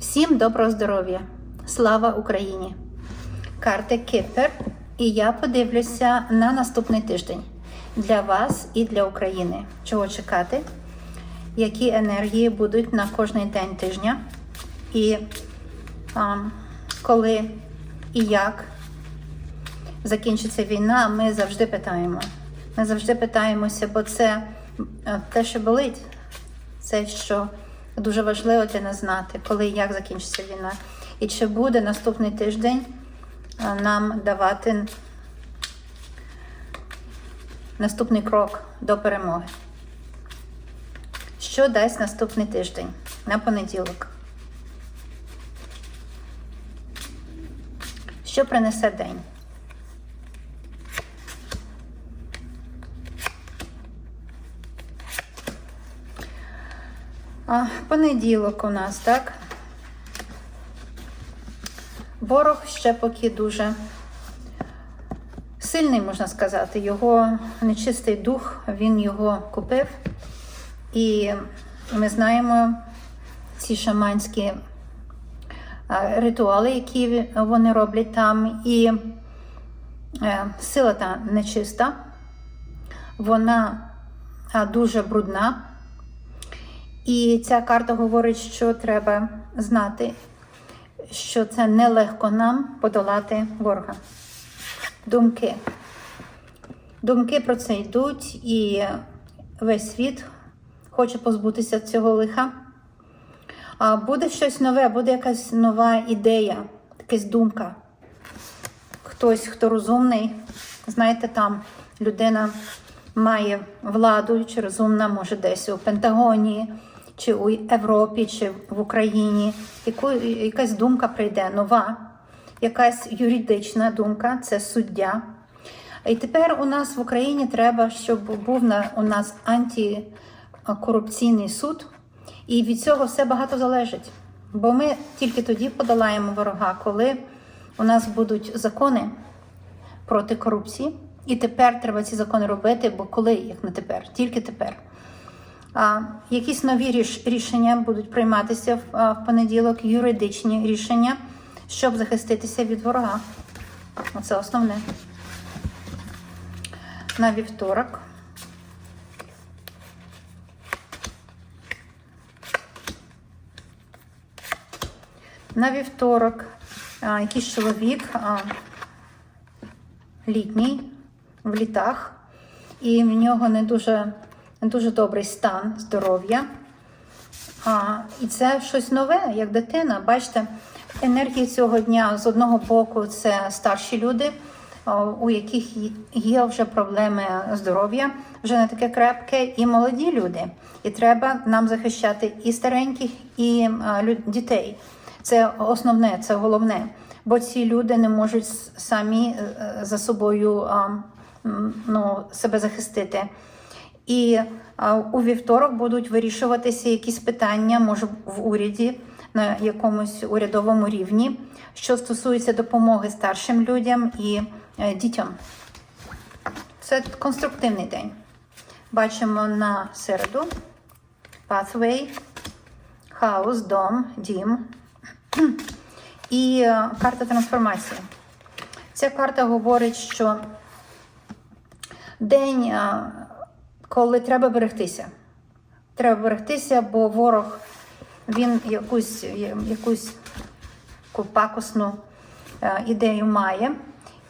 Всім доброго здоров'я! Слава Україні! Карти Кипер. І я подивлюся на наступний тиждень для вас і для України. Чого чекати? Які енергії будуть на кожний день тижня? І а, коли і як закінчиться війна, ми завжди питаємо. Ми завжди питаємося, бо це е, те, що болить, це що дуже важливо для нас знати, коли і як закінчиться війна. І чи буде наступний тиждень е, нам давати наступний крок до перемоги. Що дасть наступний тиждень на понеділок? Що принесе день? А, понеділок у нас, так? Ворог ще поки дуже сильний, можна сказати. Його нечистий дух, він його купив. І ми знаємо ці шаманські ритуали, які вони роблять там. І е, сила та нечиста, вона дуже брудна. І ця карта говорить, що треба знати, що це нелегко нам подолати ворога. Думки. Думки про це йдуть, і весь світ хоче позбутися цього лиха. А буде щось нове, буде якась нова ідея, якась думка. Хтось, хто розумний, знаєте, там людина має владу, чи розумна, може десь у Пентагоні, чи у Європі, чи в Україні. Яку, якась думка прийде нова, якась юридична думка, це суддя. І тепер у нас в Україні треба, щоб був на, у нас антикорупційний суд, і від цього все багато залежить. Бо ми тільки тоді подолаємо ворога, коли у нас будуть закони проти корупції. І тепер треба ці закони робити, бо коли, як не тепер, тільки тепер. Якісь нові рішення будуть прийматися в, понеділок, юридичні рішення, щоб захиститися від ворога. Оце основне. На вівторок. На вівторок якийсь чоловік літній в літах, і в нього не дуже, не дуже добрий стан здоров'я. А, І це щось нове, як дитина. Бачите, енергії цього дня з одного боку це старші люди, у яких є вже проблеми здоров'я, вже не таке крепке, і молоді люди. І треба нам захищати і стареньких, і дітей. Це основне, це головне. Бо ці люди не можуть самі е, за собою ну, себе захистити. І у вівторок будуть вирішуватися якісь питання, може в уряді на якомусь урядовому рівні, що стосується допомоги старшим людям і е, дітям. Це конструктивний день. Бачимо на середу pathway, хаос, дом, дім і е, карта трансформації. Ця карта говорить, що день, е, коли треба берегтися. Треба берегтися, бо ворог він якусь, якусь пакосну е, ідею має.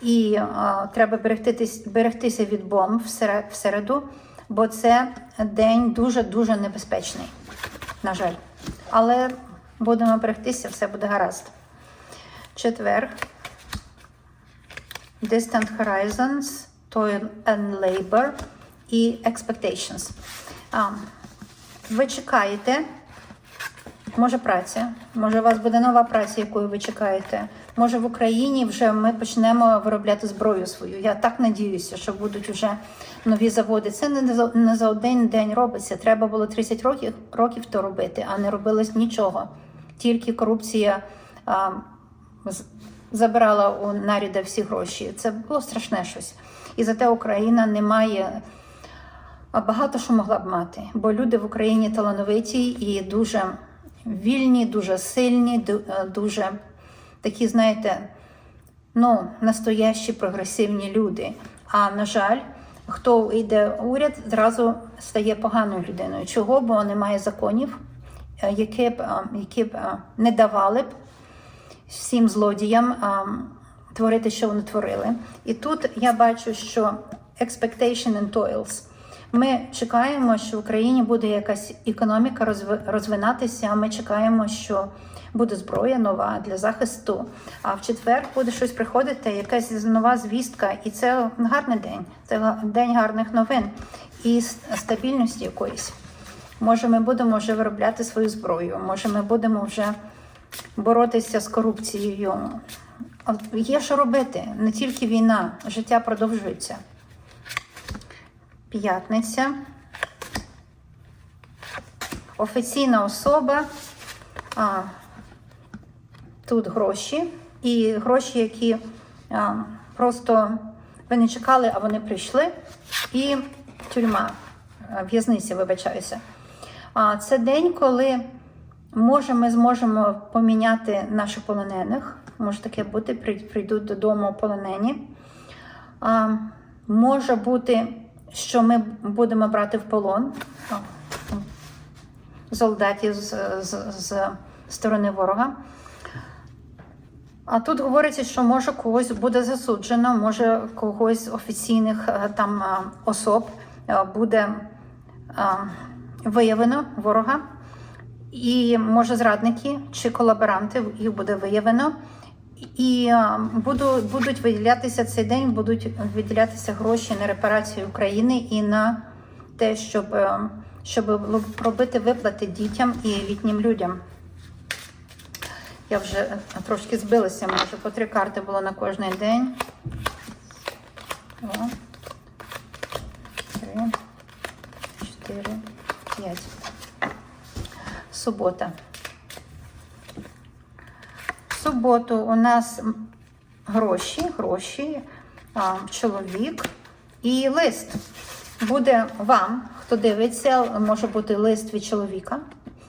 І е, треба берегтися, берегтися від бомб в середу, бо це день дуже-дуже небезпечний, на жаль. Але будемо берегтися, все буде гаразд. Четвер. Distant Horizons, Toil and Labor і Expectations. А, ви чекаєте, може праця, може у вас буде нова праця, якою ви чекаєте. Може в Україні вже ми почнемо виробляти зброю свою. Я так надіюся, що будуть вже нові заводи. Це не за, не за один день робиться. Треба було 30 років, років то робити, а не робилось нічого. Тільки корупція а, забирала у наріда всі гроші. Це було страшне щось. І зате Україна не має багато що могла б мати, бо люди в Україні талановиті і дуже вільні, дуже сильні, е, дуже такі, знаєте, ну, настоящі прогресивні люди. А на жаль, хто йде в уряд, зразу стає поганою людиною. Чого? Бо немає законів, е, які б, е, які б не давали б всім злодіям творити, що вони творили. І тут я бачу, що expectation and toils. Ми чекаємо, що в Україні буде якась економіка розви- розвинатися. Ми чекаємо, що буде зброя нова для захисту. А в четвер буде щось приходити, якась нова звістка, і це гарний день. Це день гарних новин і стабільності якоїсь. Може, ми будемо вже виробляти свою зброю. Може, ми будемо вже боротися з корупцією. Є що робити, не тільки війна, життя продовжується. П'ятниця. Офіційна особа. А, тут гроші. І гроші, які а, просто ви не чекали, а вони прийшли. І тюрма, в'язниця, вибачаюся. А, це день, коли може ми зможемо поміняти наших полонених. Може таке бути, прийдуть додому полонені. А, може бути, що ми будемо брати в полон солдатів з, з, з сторони ворога. А тут говориться, що може когось буде засуджено, може когось з офіційних е, там е, особ е, буде виявлено ворога, і може зрадники чи колаборанти їх буде виявлено. І е, буду, будуть виділятися цей день, будуть виділятися гроші на репарацію України і на те, щоб, е, щоб робити виплати дітям і літнім людям. Я вже трошки збилася, може по три карти було на кожний день. О, три, чотири, п'ять. Субота. Суботу у нас гроші, гроші, чоловік і лист. Буде вам, хто дивиться, може бути лист від чоловіка.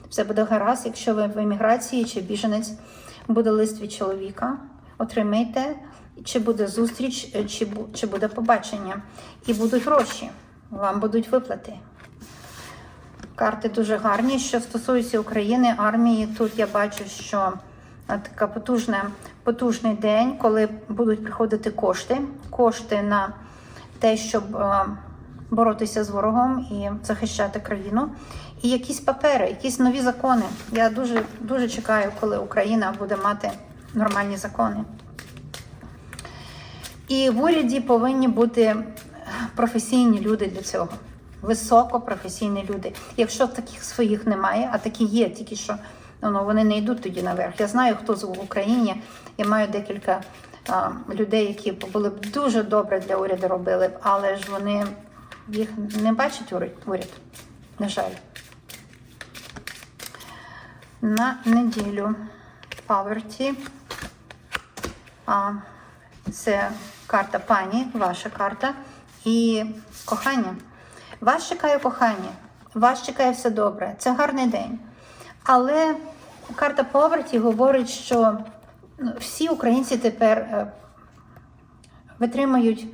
Все буде гаразд, якщо ви в еміграції чи біженець, буде лист від чоловіка. Отримайте, чи буде зустріч, чи, чи буде побачення. І будуть гроші. Вам будуть виплати. Карти дуже гарні. Що стосується України, армії, тут я бачу, що така потужна, потужний день, коли будуть приходити кошти, кошти на те, щоб е, боротися з ворогом і захищати країну. І якісь папери, якісь нові закони. Я дуже дуже чекаю, коли Україна буде мати нормальні закони. І в уряді повинні бути професійні люди для цього. Високопрофесійні люди. Якщо таких своїх немає, а такі є, тільки що ну, вони не йдуть тоді наверх. Я знаю, хто з- в Україні. Я маю декілька а, людей, які були б дуже добре для уряду робили, б, але ж вони їх не бачать уряд, уряд на жаль. На неділю Poverty. А, це карта пані, ваша карта і кохання. Вас чекає кохання, вас чекає все добре. Це гарний день. Але карта Poverty говорить, що ну, всі українці тепер е, витримують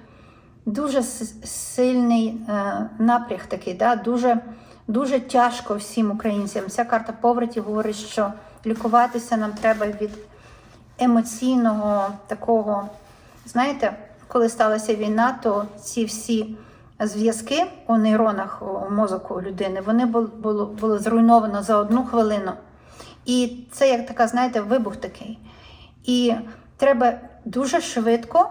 дуже сильний е, напряг такий, да? дуже, дуже тяжко всім українцям. Ця карта Poverty говорить, що лікуватися нам треба від емоційного такого. Знаєте, коли сталася війна, то ці всі зв'язки у нейронах у мозку людини вони були, було, було зруйновано за одну хвилину. І це як така, знаєте, вибух такий. І треба дуже швидко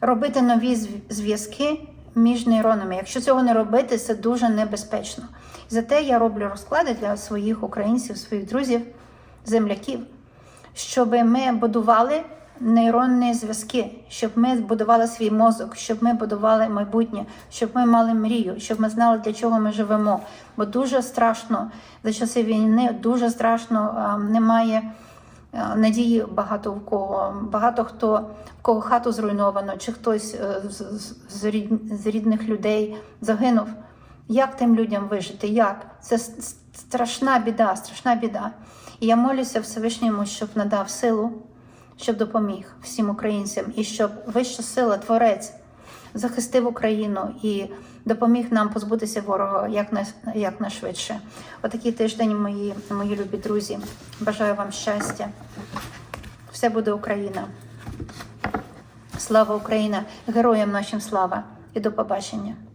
робити нові зв'язки між нейронами. Якщо цього не робити, це дуже небезпечно. Зате я роблю розклади для своїх українців, своїх друзів, земляків, щоб ми будували нейронні зв'язки, щоб ми будували свій мозок, щоб ми будували майбутнє, щоб ми мали мрію, щоб ми знали, для чого ми живемо. Бо дуже страшно за часи війни, дуже страшно немає. Надії багато в кого, багато хто в кого хату зруйновано, чи хтось е, з рідних людей загинув. Як тим людям вижити? Як? Це страшна біда, страшна біда. І я молюся Всевишньому, щоб надав силу, щоб допоміг всім українцям, і щоб вища сила, Творець, захистив Україну і допоміг нам позбутися ворога як на, як найшвидше. Отакий тиждень, мої, мої любі друзі. Бажаю вам щастя. Все буде Україна. Слава Україна! Героям нашим слава і до побачення!